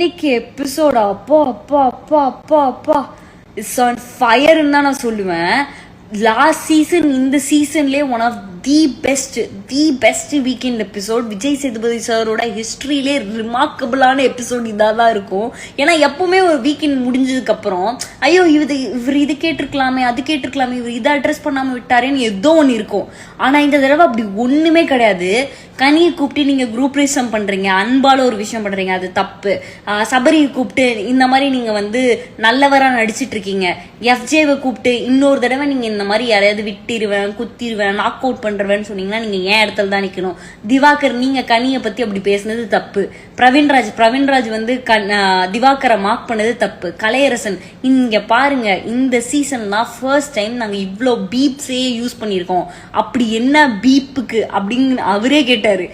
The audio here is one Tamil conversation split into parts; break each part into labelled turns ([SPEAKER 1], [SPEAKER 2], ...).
[SPEAKER 1] இன்னைக்கு எபிசோட் அப்பா அப்பா அப்பா அப்பா அப்பா. இட்ஸ் ஆன் ஃபயர்னு தான் நான் சொல்லுவேன். லாஸ்ட் சீசன் இந்த சீசன்லேயே one of the best the best weekend episode Vijay Sethupathi சாரோட ஹிஸ்ட்ரியிலே ரிமார்க்கபிளான எபிசோட் இதாக தான் இருக்கும். ஏன்னா எப்பவுமே ஒரு வீக்கெண்ட் முடிஞ்சதுக்கப்புறம் ஐயோ இது இவர் இது கேட்டிருக்கலாமே அது கேட்டிருக்கலாமே இவர் இதை அட்ரஸ் பண்ணாமல் விட்டாரேன்னு ஏதோ ஒன்று இருக்கும். ஆனால் இந்த தடவை அப்படி ஒன்றுமே கிடையாது. கனியை கூப்பிட்டு நீங்கள் குரூப் ரேசம் பண்ணுறீங்க அன்பால ஒரு விஷயம் பண்ணுறீங்க அது தப்பு. சபரியை கூப்பிட்டு இந்த மாதிரி நீங்கள் வந்து நல்லவராக நடிச்சிட்டு இருக்கீங்க எஃப்ஜேவை கூப்பிட்டு இன்னொரு தடவை நீங்கள் இந்த மாதிரி யாரையாவது விட்டிருவேன் குத்திடுவேன் நாக் அவுட் பண்ணுறவேன்னு சொன்னீங்கன்னா நீங்கள் ஏன் இடத்துல தான் நிற்கணும் திவாகர் நீங்கள் கனியை பற்றி அப்படி பேசுனது தப்பு. பிரவீன்ராஜ் பிரவீன்ராஜ் வந்து கண் திவாகரை மார்க் பண்ணது தப்பு. கலையரசன் இங்க பாருங்க இந்த சீசன் ஃபர்ஸ்ட் டைம் நாங்கள் இவ்வளோ பீப்ஸே யூஸ் பண்ணியிருக்கோம். அப்படி என்ன பீப்புக்கு அப்படின்னு அவரே கேட்டாரு.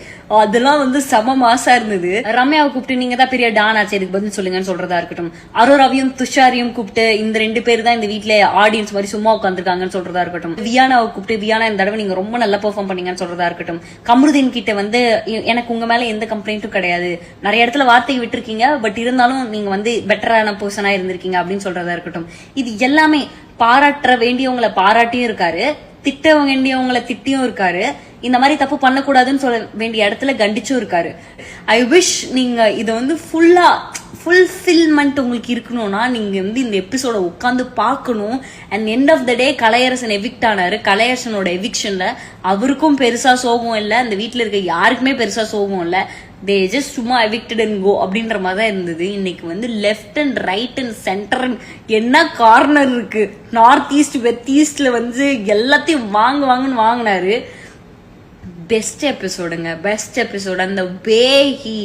[SPEAKER 1] அதெல்லாம் வந்து செம மாசா இருந்தது. ரம்யாவை கூப்பிட்டு நீங்க தான் பெரிய டான் ஆச்சு இதுக்கு பதில் சொல்லுங்கன்னு சொல்றதா இருக்கட்டும். அரோராவையும் துஷாரையும் கூப்பிட்டு இந்த ரெண்டு பேர் தான் இந்த வீட்டுல ஆடியன்ஸ் மாதிரி சும்மா உட்காந்துருக்காங்கன்னு சொல்றதா இருக்கட்டும். வியானாவை கூப்பிட்டு வியானா இந்த தடவை நீங்க ரொம்ப நல்லா பெர்ஃபார்ம் பண்ணீங்கன்னு சொல்றதா இருக்கட்டும். கமருதீன் கிட்ட வந்து எனக்கு உங்க மேல எந்த கம்ப்ளைண்ட்டும் கிடையாது. நிறைய இடத்துல வார்த்தை விட்டுருக்கீங்க பட் இருந்தாலும் நீங்க வந்து பெட்டரான பர்சனா இருந்திருக்கீங்க அப்படின்னு சொல்றதா இருக்கட்டும். இது எல்லாமே பாராட்ட வேண்டியவங்களை பாராட்டியும் இருக்காரு திட்ட வேண்டியவங்களை திட்டியும் இருக்காரு. இந்த மாதிரி தப்பு பண்ணக்கூடாதுன்னு சொல்ல வேண்டிய இடத்துல கண்டிச்சும் இருக்காரு. ஐ விஷ் நீங்க இதை வந்து ஃபுல்லா ஃபுல்ஃபில்மெண்ட் உங்களுக்கு இருக்கணும்னா நீங்க வந்து இந்த எபிசோட உட்காந்து பார்க்கணும். And end of the day Kalaiyarasan evict ஆனாரு. கலையரசனோட எவிக்ஷன்ல அவருக்கும் பெருசா சோகம் இல்லை. அந்த வீட்டில் இருக்க யாருக்குமே பெருசா சோகம் இல்லை. தே ஜஸ்ட் சும்மா எவிக்டட் அண்ட் கோ அப்படின்ற மாதிரி தான் இருந்தது. இன்னைக்கு வந்து left and right and center என்ன கார்னர் இருக்கு. நார்த் ஈஸ்ட் வெஸ்ட் ஈஸ்ட்ல வந்து எல்லாத்தையும் வாங்க வாங்கன்னு வாங்கினாரு. பெஸ்ட் எபிசோடுங்க பெஸ்ட் எபிசோடு அந்த வே ஹி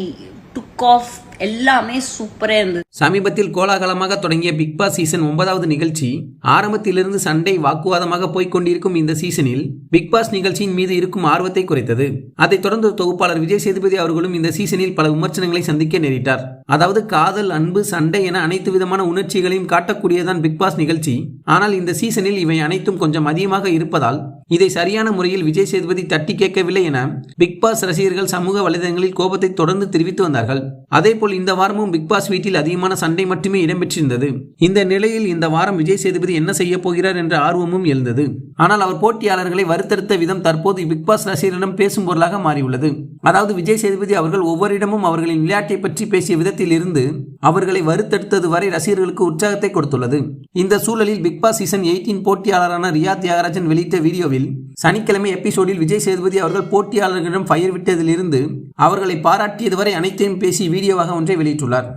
[SPEAKER 1] டுக் ஆஃப் எல்லாமே சூப்பரா இருந்தது.
[SPEAKER 2] சமீபத்தில் கோலாகலமாக தொடங்கிய பிக் பாஸ் சீசன் ஒன்பதாவது நிகழ்ச்சி ஆரம்பத்திலிருந்து சண்டை வாக்குவாதமாக போய்க் கொண்டிருக்கும் இந்த சீசனில் பிக் பாஸ் நிகழ்ச்சியின் மீது இருக்கும் ஆர்வத்தை குறைத்தது. அதைத் தொடர்ந்து தொகுப்பாளர் விஜய் சேதுபதி அவர்களும் இந்த சீசனில் பல விமர்சனங்களை சந்திக்க நேரிட்டார். அதாவது காதல் அன்பு சண்டை என அனைத்து விதமான உணர்ச்சிகளையும் காட்டக்கூடியதான் பிக் பாஸ் நிகழ்ச்சி. ஆனால் இந்த சீசனில் இவை அனைத்தும் கொஞ்சம் அதிகமாக இருப்பதால் இதை சரியான முறையில் விஜய் சேதுபதி தட்டி கேட்கவில்லை என பிக் பாஸ் ரசிகர்கள் சமூக வலைதளங்களில் கோபத்தை தொடர்ந்து தெரிவித்து வந்தார்கள். அதேபோல் இந்த வாரமும் பிக் பாஸ் வீட்டில் அதிகமான சண்டை மட்டுமே இடம்பெற்றிருந்தது. இந்த நிலையில் இந்த வாரம் விஜய் சேதுபதி என்ன செய்ய போகிறார் என்ற ஆர்வமும் எழுந்தது. ஆனால் அவர் போட்டியாளர்களை வருத்தெடுத்த விதம் தற்போது பிக் பாஸ் ரசிகரிடம் பேசும் பொருளாக மாறியுள்ளது. அதாவது விஜய் சேதுபதி அவர்கள் ஒவ்வொரு இடமும் அவர்களின் விளையாட்டை பற்றி பேசிய விதத்தில் இருந்து அவர்களை வருத்தெடுத்தது வரை ரசிகர்களுக்கு உற்சாகத்தை கொடுத்துள்ளது. இந்த சூழலில் பிக் பாஸ் சீசன் எயிட்டீன் போட்டியாளரான ரியா தியாகராஜன் வெளியிட்ட வீடியோவில் சனிக்கிழமை எபிசோடில் விஜய் சேதுபதி அவர்கள் போட்டியாளர்களிடம் ஃபயர் விட்டதிலிருந்து அவர்களை பாராட்டியது வரை அனைத்தையும் பேசி வீடியோவாக ஒன்றை வெளியிட்டுள்ளார்.